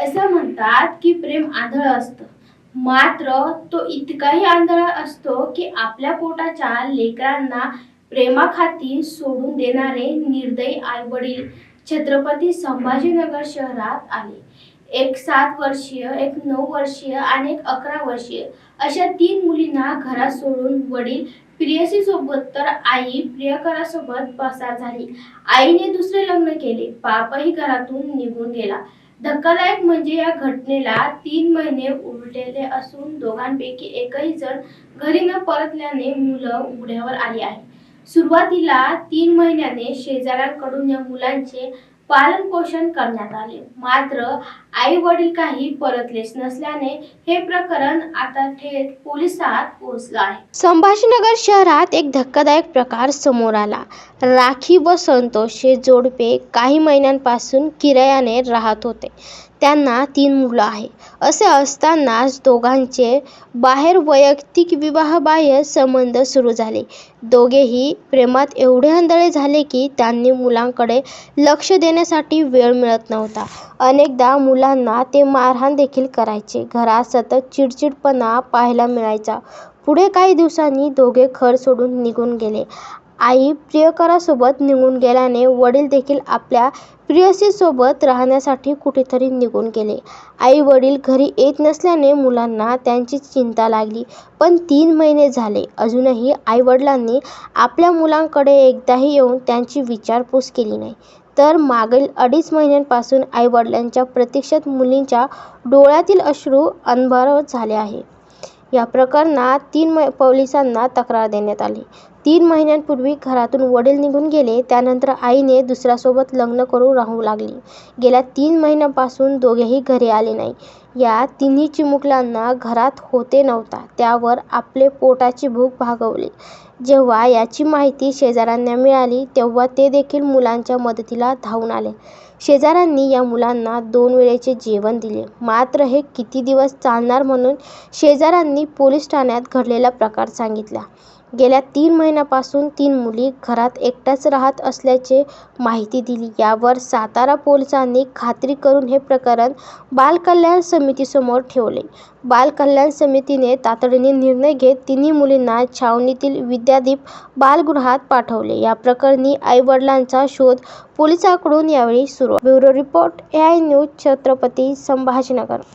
असं म्हणतात की प्रेम आंधळ असतं. मात्र तो इतकाही आंधळा असतो की आपल्या पोटाच्या लेकरांना प्रेमाखाती सोडून देणारे निर्दयी आईवडील छत्रपती संभाजीनगर शहरात आले. एक सात वर्षीय एक नऊ वर्षीय आणि एक अकरा वर्षीय अशा तीन मुलींना घरात सोडून वडील प्रियसी सोबत तर आई प्रियकरासोबत पसार झाली. आईने दुसरे लग्न केले. बापही घरातून निघून गेला. धक्कादायक म्हणजे या घटनेला तीन महिने उलटलेले असून दोघांपैकी एकही जण घरी न परतल्याने मुलं उघड्यावर आली आहे सुरुवातीला तीन महिन्याने शेजाऱ्यांकडून या मुलांचे पालन पोषण करण्यात आले. मात्र आई वडील काही परतलेच नसल्याने हे प्रकरण आता थेट पोलिसात पोहोचलं आहे. संभाजीनगर शहरात एक धक्कादायक प्रकार समोर आला. राखी व संतोष हे जोडपे काही महिन्यांपासून किरायाने राहत होते. त्यांना तीन मुलं आहे. असे असतानाच दोघांचे बाहेर वैयक्तिक विवाहबाह्य संबंध सुरू झाले. दोघेही प्रेमात एवढे आंधळे झाले की त्यांनी मुलांकडे लक्ष देण्यासाठी वेळ मिळत नव्हता. अनेकदा मुलांना ते मारहाण देखील करायचे. घरात सतत चिडचिडपणा पाहायला मिळायचा. पुढे काही दिवसांनी दोघे घर सोडून निघून गेले. आई प्रियकरासोबत निघून गेल्याने वडील देखील आपल्या प्रियसीसोबत राहण्यासाठी कुठेतरी निघून गेले. आई वडील घरी येत नसल्याने मुलांना त्यांची चिंता लागली. पण तीन महिने झाले. अजूनही आई वडिलांनी आपल्या मुलांकडे एकदाही येऊन त्यांची विचारपूस केली नाही. तर मागील अडीच महिन्यांपासून आई वडिलांच्या प्रतीक्षेत मुलींच्या डोळ्यातील अश्रू अनभर झाले आहे. या प्रकरणात तीन पोलिसांना तक्रार देण्यात आली. तीन महिन्यांपूर्वी घरातून वडील निघून गेले. त्यानंतर आईने दुसऱ्यासोबत लग्न करून राहू लागली. गेल्या तीन महिन्यांपासून दोघेही घरी आले नाही. या तिन्ही चिमुकल्यांना घरात होते नव्हता. त्यावर आपले पोटाची भूक भागवली. जेव्हा याची माहिती शेजाऱ्यांना मिळाली तेव्हा ते देखील मुलांच्या मदतीला धावून आले. शेजाऱ्यांनी या मुलांना दोन वेळेचे जेवण दिले. मात्र हे किती दिवस चालणार म्हणून शेजाऱ्यांनी पोलीस ठाण्यात घडलेला प्रकार सांगितला. गेल्या तीन महिन्यापासून तीन मुली घरात एकट्याच राहत असल्याचे माहिती दिली. यावर सातारा पोलिसांनी खात्री करून हे प्रकरण बालकल्याण समितीसमोर ठेवले. बालकल्याण समितीने तातडीने निर्णय घेत तिन्ही मुलींना छावणीतील विद्यादीप बालगृहात पाठवले. या प्रकरणी आईवडिलांचा शोध पोलिसांकडून यावेळी सुरू bureau report A I news Chhatrapati Sambhajinagar.